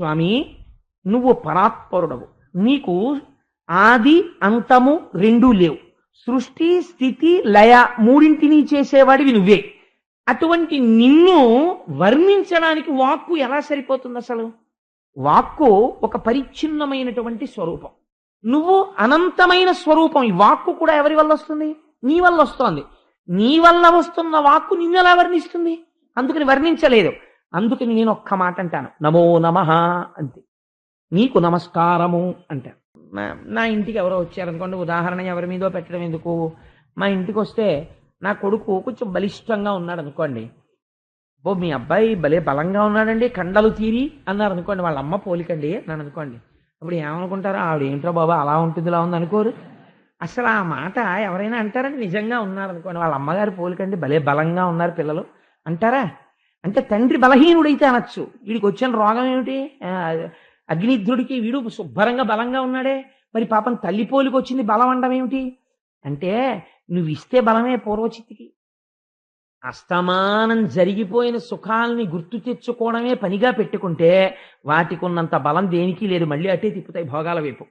స్వామి నువ్వు పరాత్పరుడవు. నీకు ఆది అంతము రెండూ లేవు. సృష్టి స్థితి లయ మూడింటిని చేసేవాడివి నువ్వే. అటువంటి నిన్ను వర్ణించడానికి వాక్కు ఎలా సరిపోతుంది అసలు? వాక్కు ఒక పరిచ్ఛిన్నమైనటువంటి స్వరూపం. నువ్వు అనంతమైన స్వరూపం. ఈ వాక్కు కూడా ఎవరి వల్ల వస్తుంది? నీ వల్ల వస్తోంది. నీ వల్ల వస్తున్న వాక్కు నిన్ను ఎలా వర్ణిస్తుంది? అందుకని వర్ణించలేదు. అందుకని నేను ఒక్క మాట అంటాను. నమో నమ అంతే నీకు నమస్కారము అంటాను. నా- ఇంటికి ఎవరో వచ్చారనుకోండి ఉదాహరణ ఎవరి మీదో పెట్టడం ఎందుకు? మా ఇంటికి వస్తే నా కొడుకు కొంచెం బలిష్టంగా ఉన్నాడు అనుకోండి ఓ మీ అబ్బాయి భలే బలంగా ఉన్నాడండి కండలు తీరి అన్నారు అనుకోండి వాళ్ళ అమ్మ పోలికండి నన్ను అనుకోండి అప్పుడు ఏమనుకుంటారు? ఆవిడ ఏంట్రా బాబా అలా ఉంటుంది ఇలా ఉంది అనుకోరు. అసలు ఆ మాట ఎవరైనా అంటారండి నిజంగా ఉన్నారు అనుకోండి వాళ్ళ అమ్మగారు పోలికండి భలే బలంగా ఉన్నారు పిల్లలు. అంటారా? అంటే తండ్రి బలహీనుడైతే అనొచ్చు. వీడికి వచ్చిన రోగం ఏమిటి? అగ్నిధ్రుడికి వీడు శుభ్రంగా బలంగా ఉన్నాడే. మరి పాపం తల్లి పోలికి వచ్చింది బలం అండం ఏమిటి? అంటే నువ్వు ఇస్తే బలమే పూర్వచిత్తికి. అస్తమానం జరిగిపోయిన సుఖాలని గుర్తు తెచ్చుకోవడమే పనిగా పెట్టుకుంటే వాటికి ఉన్నంత బలం దేనికి లేదు. మళ్ళీ అటే తిప్పుతాయి భోగాల వైపు.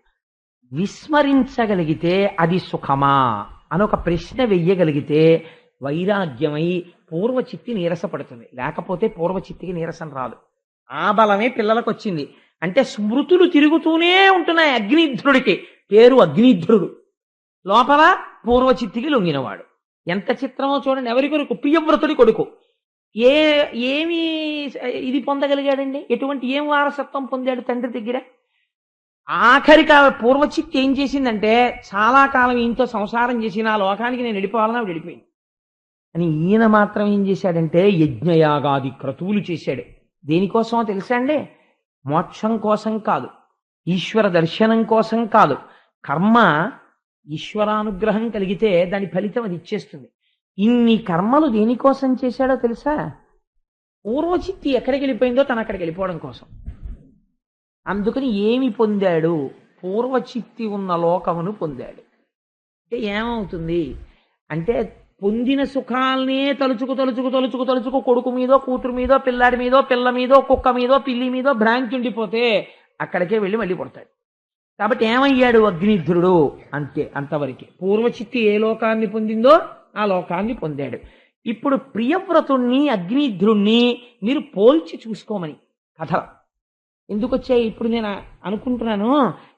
విస్మరించగలిగితే అది సుఖమా? అని ఒక ప్రశ్న వెయ్యగలిగితే వైరాగ్యమై పూర్వచిత్తి నీరసపడుతుంది. లేకపోతే పూర్వచిత్తికి నీరసం రాదు. ఆ బలమే పిల్లలకు వచ్చింది అంటే స్మృతులు తిరుగుతూనే ఉంటున్నాయి అగ్నిధ్రుడికి. పేరు అగ్నిధ్రుడు. లోపల పూర్వచిత్తికి లొంగినవాడు. ఎంత చిత్రమో చూడండి. ఎవరి కొడుకు ప్రియవ్రతుడి కొడుకు. ఏ ఏమి ఇది పొందగలిగాడండి? ఎటువంటి ఏం వారసత్వం పొందాడు తండ్రి దగ్గర? ఆఖరికి పూర్వచిత్తి ఏం చేసిందంటే చాలా కాలం ఈయనతో సంసారం చేసి నా లోకానికి నేను వెళ్ళిపోవాలని ఆవిడ వెళ్ళిపోయింది. అని ఈయన మాత్రం ఏం చేశాడంటే యజ్ఞయాగాది క్రతువులు చేశాడు. దేనికోసమో తెలుసా అండి? మోక్షం కోసం కాదు ఈశ్వర దర్శనం కోసం కాదు. కర్మ ఈశ్వరానుగ్రహం కలిగితే దాని ఫలితం అది ఇచ్చేస్తుంది. ఇన్ని కర్మలు దేనికోసం చేశాడో తెలుసా? పూర్వచిత్తి ఎక్కడికి వెళ్ళిపోయిందో తను అక్కడికి వెళ్ళిపోవడం కోసం. అందుకని ఏమి పొందాడు? పూర్వచిత్తి ఉన్న లోకమును పొందాడు. అంటే ఏమవుతుంది? అంటే పొందిన సుఖాలనే తలుచుకు తలుచుకు తలుచుకు తలుచుకు కొడుకు మీదో కూతురు మీదో పిల్లాడి మీదో పిల్ల మీదో కుక్క మీదో పిల్లి మీదో భ్రాంతి ఉండిపోతే అక్కడికే వెళ్ళి మళ్ళీ పడతాడు. కాబట్టి ఏమయ్యాడు అగ్నిధ్రుడు? అంతే అంతవరకే. పూర్వచిత్తి ఏ లోకాన్ని పొందిందో ఆ లోకాన్ని పొందాడు. ఇప్పుడు ప్రియవ్రతుణ్ణి అగ్నిధ్రుణ్ణి మీరు పోల్చి చూసుకోమని కథ. ఎందుకు వచ్చాయి ఇప్పుడు నేను అనుకుంటున్నాను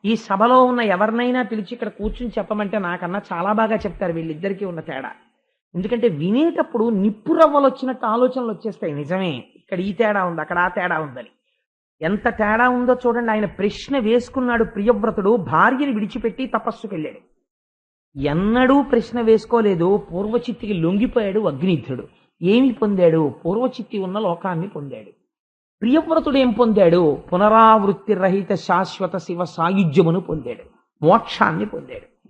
ఈ సభలో ఉన్న ఎవరినైనా పిలిచి ఇక్కడ కూర్చుని చెప్పమంటే నాకన్నా చాలా బాగా చెప్తారు వీళ్ళిద్దరికీ ఉన్న తేడా. ఎందుకంటే వినేటప్పుడు నిప్పురవ్వలు వచ్చినట్టు ఆలోచనలు వచ్చేస్తాయి నిజమే. ఇక్కడ ఈ తేడా ఉంది అక్కడ ఆ తేడా ఉందని. ఎంత తేడా ఉందో చూడండి. ఆయన ప్రశ్న వేసుకున్నాడు ప్రియవ్రతుడు. భార్యని విడిచిపెట్టి తపస్సుకి వెళ్ళాడు ఎన్నడూ ప్రశ్న వేసుకోలేదు. పూర్వచిత్తికి లొంగిపోయాడు అగ్నిధుడు. ఏమి పొందాడు? పూర్వచిత్తి ఉన్న లోకాన్ని పొందాడు. ప్రియవ్రతుడు ఏం పొందాడు? పునరావృత్తి రహిత శాశ్వత శివ సాయుధ్యమును పొందాడు. మోక్షాన్ని పొందాడు.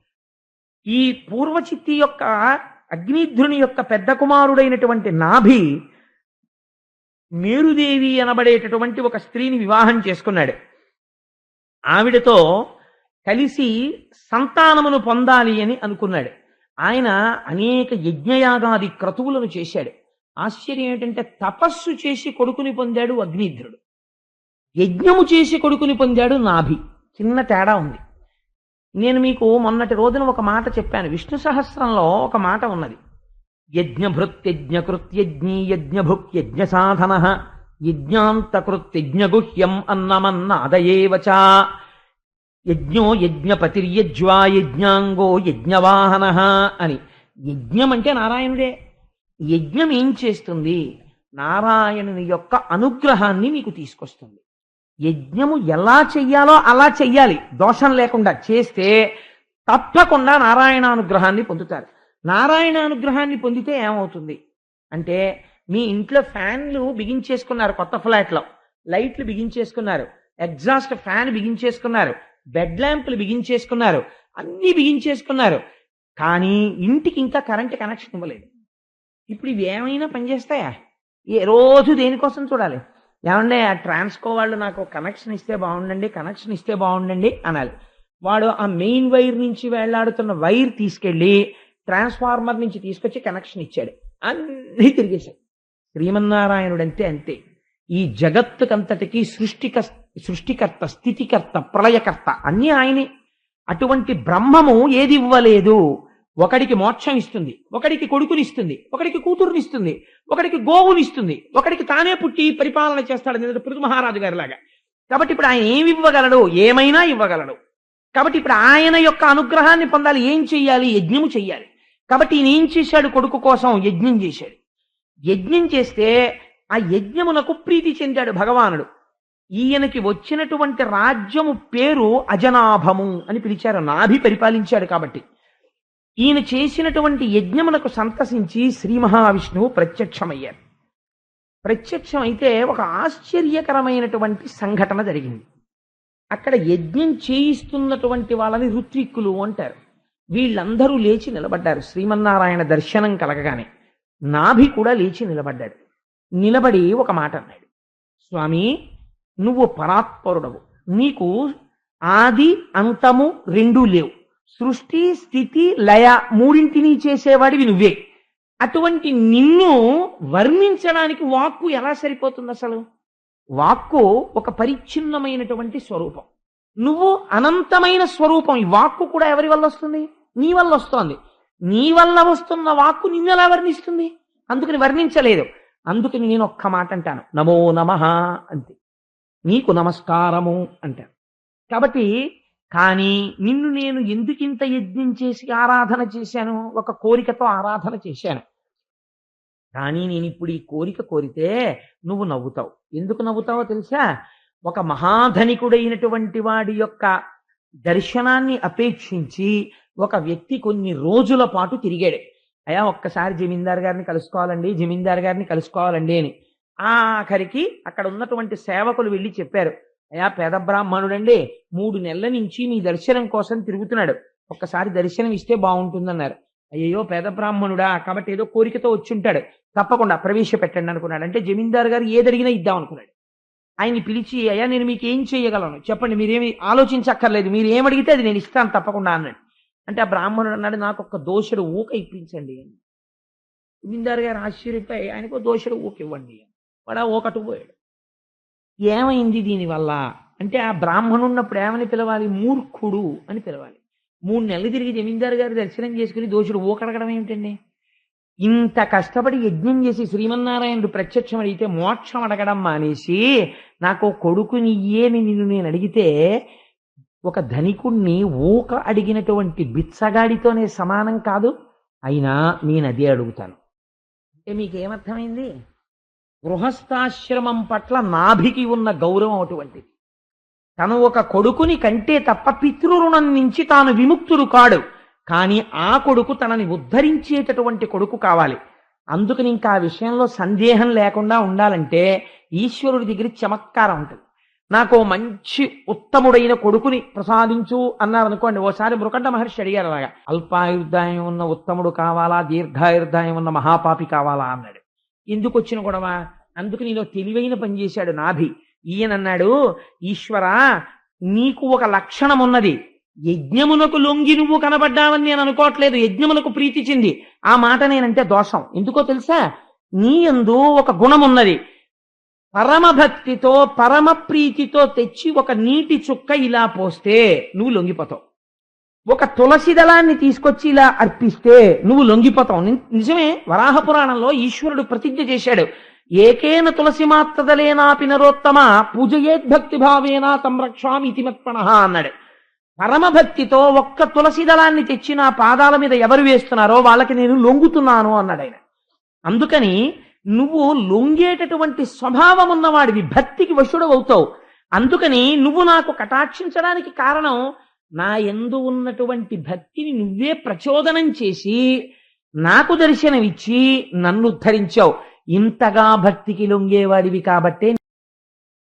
ఈ పూర్వచిత్తి యొక్క అగ్నిధ్రుని యొక్క పెద్ద కుమారుడైనటువంటి నాభి మేరుదేవి అనబడేటటువంటి ఒక స్త్రీని వివాహం చేసుకున్నాడు. ఆవిడతో కలిసి సంతానమును పొందాలి అని అనుకున్నాడు. ఆయన అనేక యజ్ఞయాగాది క్రతువులను చేశాడు. ఆశ్చర్యం ఏంటంటే తపస్సు చేసి కొడుకుని పొందాడు అగ్నిధ్రుడు. యజ్ఞము చేసి కొడుకుని పొందాడు నాభి. చిన్న తేడా ఉంది. నేను మీకు మొన్నటి రోజున ఒక మాట చెప్పాను. విష్ణు సహస్రంలో ఒక మాట ఉన్నది. యజ్ఞభృత్యజ్ఞకృత్యజ్ఞీ యజ్ఞభుక్యజ్ఞ సాధన యజ్ఞాంతకృత్యజ్ఞగుహ్యం అన్నమన్నాదయేవచ. యజ్ఞో యజ్ఞపతిర్యజ్వా యజ్ఞాంగో యజ్ఞవాహన అని. యజ్ఞం అంటే నారాయణుడే. యజ్ఞం ఏం చేస్తుంది? నారాయణుని యొక్క అనుగ్రహాన్ని మీకు తీసుకొస్తుంది. యజ్ఞము ఎలా చెయ్యాలో అలా చెయ్యాలి. దోషం లేకుండా చేస్తే తప్పకుండా నారాయణ అనుగ్రహాన్ని పొందుతారు. నారాయణ అనుగ్రహాన్ని పొందితే ఏమవుతుంది? అంటే మీ ఇంట్లో ఫ్యాన్లు బిగించేసుకున్నారు కొత్త ఫ్లాట్లో. లైట్లు బిగించేసుకున్నారు ఎగ్జాస్ట్ ఫ్యాన్ బిగించేసుకున్నారు బెడ్ ల్యాంపులు బిగించేసుకున్నారు అన్నీ బిగించేసుకున్నారు. కానీ ఇంటికి ఇంకా కరెంట్ కనెక్షన్ ఇవ్వలేదు. ఇప్పుడు ఇవి ఏమైనా పనిచేస్తాయా? ఏ రోజు దేనికోసం చూడాలి? ఏమంటే ఆ ట్రాన్స్కో వాళ్ళు నాకు కనెక్షన్ ఇస్తే బాగుండండి కనెక్షన్ ఇస్తే బాగుండండి అనాలి. వాడు ఆ మెయిన్ వైర్ నుంచి వేలాడుతున్న వైర్ తీసుకెళ్ళి ట్రాన్స్ఫార్మర్ నుంచి తీసుకొచ్చి కనెక్షన్ ఇచ్చాడు. అన్నీ తిరిగేశాడు శ్రీమన్నారాయణుడు అంతే అంతే. ఈ జగత్తుకంతటికీ సృష్టిక సృష్టికర్త స్థితికర్త ప్రళయకర్త అన్నీ ఆయనే. అటువంటి బ్రహ్మము ఏది ఇవ్వలేదు. ఒకడికి మోక్షం ఇస్తుంది ఒకడికి కొడుకునిస్తుంది ఒకడికి కూతురునిస్తుంది ఒకడికి గోవునిస్తుంది ఒకడికి తానే పుట్టి పరిపాలన చేస్తాడు నిన్నటి పృథు మహారాజు కాబట్టి ఇప్పుడు ఆయన ఏమి ఇవ్వగలడు? ఏమైనా ఇవ్వగలడు. కాబట్టి ఇప్పుడు ఆయన యొక్క అనుగ్రహాన్ని పొందాలి. ఏం చెయ్యాలి? యజ్ఞము చెయ్యాలి. కాబట్టి ఈయన ఏం చేశాడు? కొడుకు కోసం యజ్ఞం చేశాడు. యజ్ఞం చేస్తే ఆ యజ్ఞమునకు ప్రీతి చెందాడు భగవానుడు. ఈయనకి వచ్చినటువంటి రాజ్యము పేరు అజనాభము అని పిలిచారు. నాభి పరిపాలించాడు కాబట్టి. ఈయన చేసినటువంటి యజ్ఞమునకు సంతసించి శ్రీ మహావిష్ణువు ప్రత్యక్షమయ్యారు. ప్రత్యక్షం అయితే ఒక ఆశ్చర్యకరమైనటువంటి సంఘటన జరిగింది. అక్కడ యజ్ఞం చేయిస్తున్నటువంటి వాళ్ళని ఋత్విక్కులు అంటారు. వీళ్ళందరూ లేచి నిలబడ్డారు. శ్రీమన్నారాయణ దర్శనం కలగగానే నాభి కూడా లేచి నిలబడ్డాడు. నిలబడి ఒక మాట అన్నాడు. స్వామి నువ్వు పరాత్పరుడవు. నీకు ఆది అంతము రెండూ లేవు. సృష్టి స్థితి లయ మూడింటిని చేసేవాడివి నువ్వే. అటువంటి నిన్ను వర్ణించడానికి వాక్కు ఎలా సరిపోతుంది అసలు? వాక్కు ఒక పరిచ్ఛిన్నమైనటువంటి స్వరూపం. నువ్వు అనంతమైన స్వరూపం. ఈ వాక్కు కూడా ఎవరి వల్ల వస్తుంది? నీ వల్ల వస్తోంది. నీ వల్ల వస్తున్న వాక్కు నిన్నెలా వర్ణిస్తుంది? అందుకని వర్ణించలేదు. అందుకని నేను ఒక్క మాట అంటాను. నమో నమ అంతే నీకు నమస్కారము అంటాను. కాబట్టి కానీ నిన్ను నేను ఎందుకింత యజ్ఞం చేసి ఆరాధన చేశాను? ఒక కోరికతో ఆరాధన చేశాను. కానీ నేను ఇప్పుడు ఈ కోరిక కోరితే నువ్వు నవ్వుతావు. ఎందుకు నవ్వుతావో తెలుసా? ఒక మహాధనికుడైనటువంటి వాడి యొక్క దర్శనాన్ని అపేక్షించి ఒక వ్యక్తి కొన్ని రోజుల పాటు తిరిగాడు. అయా ఒక్కసారి జమీందార్ గారిని కలుసుకోవాలండి జమీందార్ గారిని కలుసుకోవాలండి అని. ఆఖరికి అక్కడ ఉన్నటువంటి సేవకులు వెళ్ళి చెప్పారు. అయా పేద బ్రాహ్మణుడండి. మూడు నెలల నుంచి మీ దర్శనం కోసం తిరుగుతున్నాడు. ఒక్కసారి దర్శనం ఇస్తే బాగుంటుందన్నారు. అయ్యో పేద బ్రాహ్మణుడా? కాబట్టి ఏదో కోరికతో వచ్చి ఉంటాడు తప్పకుండా ప్రవేశపెట్టండి అనుకున్నాడు. అంటే జమీందారు గారు ఏదడిగినా ఇద్దాం అనుకున్నాడు. ఆయన్ని పిలిచి అయ్యా నేను మీకు ఏం చేయగలను? చెప్పండి మీరేమి ఆలోచించక్కర్లేదు. మీరు ఏమడిగితే అది నేను ఇస్తాను తప్పకుండా అన్నాడు. అంటే ఆ బ్రాహ్మణుడు అన్నాడు నాకు ఒక దోషుడు ఊక ఇప్పించండి అని. జమీందారు గారు ఆశ్చర్యపై ఆయనకు దోషుడు ఊక ఇవ్వండి వాడు ఆ ఊకటు పోయాడు. ఏమైంది దీనివల్ల అంటే ఆ బ్రాహ్మణున్నప్పుడు ఏమని పిలవాలి? మూర్ఖుడు అని పిలవాలి. మూడు నెలలు తిరిగి జమీందారు గారి దర్శనం చేసుకుని దోషుడు ఊకడగడం ఏమిటండి? ఇంత కష్టపడి యజ్ఞం చేసి శ్రీమన్నారాయణుడు ప్రత్యక్షం అడిగితే మోక్షం అడగడం మానేసి నాకు కొడుకుని ఏని నిన్ను నేను అడిగితే ఒక ధనికుణ్ణి ఊక అడిగినటువంటి బిచ్చగాడితోనే సమానం కాదు. అయినా నేను అదే అడుగుతాను. అంటే మీకేమర్థమైంది? గృహస్థాశ్రమం పట్ల నాభికి ఉన్న గౌరవం అటువంటిది. తను ఒక కొడుకుని కంటే తప్ప పితృరుణం నుంచి తాను విముక్తుడు కాడు. కానీ ఆ కొడుకు తనని ఉద్ధరించేటటువంటి కొడుకు కావాలి. అందుకని ఇంకా ఆ విషయంలో సందేహం లేకుండా ఉండాలంటే ఈశ్వరుడి దగ్గర చమత్కారం ఉంటుంది. నాకు ఓ మంచి ఉత్తముడైన కొడుకుని ప్రసాదించు అన్నారు అనుకోండి ఓసారి మృకండ మహర్షి అడిగారు అలాగా అల్పాయుర్దాయం ఉన్న ఉత్తముడు కావాలా? దీర్ఘాయుర్దాయం ఉన్న మహాపాపి కావాలా? అన్నాడు. ఎందుకు వచ్చిన గొడవ? అందుకు నేను తెలివైన పని చేశాడు నాభి. ఈయన అన్నాడు ఈశ్వరా నీకు ఒక లక్షణం ఉన్నది. యజ్ఞమునకు లొంగి నువ్వు కనబడ్డావని నేను అనుకోవట్లేదు. యజ్ఞములకు ప్రీతి చెంది. ఆ మాట నేనంటే దోషం. ఎందుకో తెలుసా? నీ యందు ఒక గుణం ఉన్నది. పరమభక్తితో పరమ ప్రీతితో తెచ్చి ఒక నీటి చుక్క ఇలా పోస్తే నువ్వు లొంగిపోతావు. ఒక తులసి దళాన్ని తీసుకొచ్చి ఇలా అర్పిస్తే నువ్వు లొంగిపోతావు. నిజమే వరాహ పురాణంలో ఈశ్వరుడు ప్రతిజ్ఞ చేశాడు. ఏకేన తులసి మాత్రదలేనాపి నరోత్తమ పూజయేద్భక్తి భావేనా సంరక్షామి ఇతి మత్పణ అన్నాడు. పరమభక్తితో ఒక్క తులసి దళాన్ని తెచ్చి నా పాదాల మీద ఎవరు వేస్తున్నారో వాళ్ళకి నేను లొంగుతున్నాను అన్నాడు ఆయన. అందుకని నువ్వు లొంగేటటువంటి స్వభావం ఉన్నవాడివి భక్తికి వశుడు అవుతావు అందుకని నువ్వు నాకు కటాక్షించడానికి కారణం నా ఎందు ఉన్నటువంటి భక్తిని నువ్వే ప్రచోదనం చేసి నాకు దర్శనమిచ్చి నన్ను ఉద్ధరించావు. ఇంతగా భక్తికి లొంగేవాడివి కాబట్టే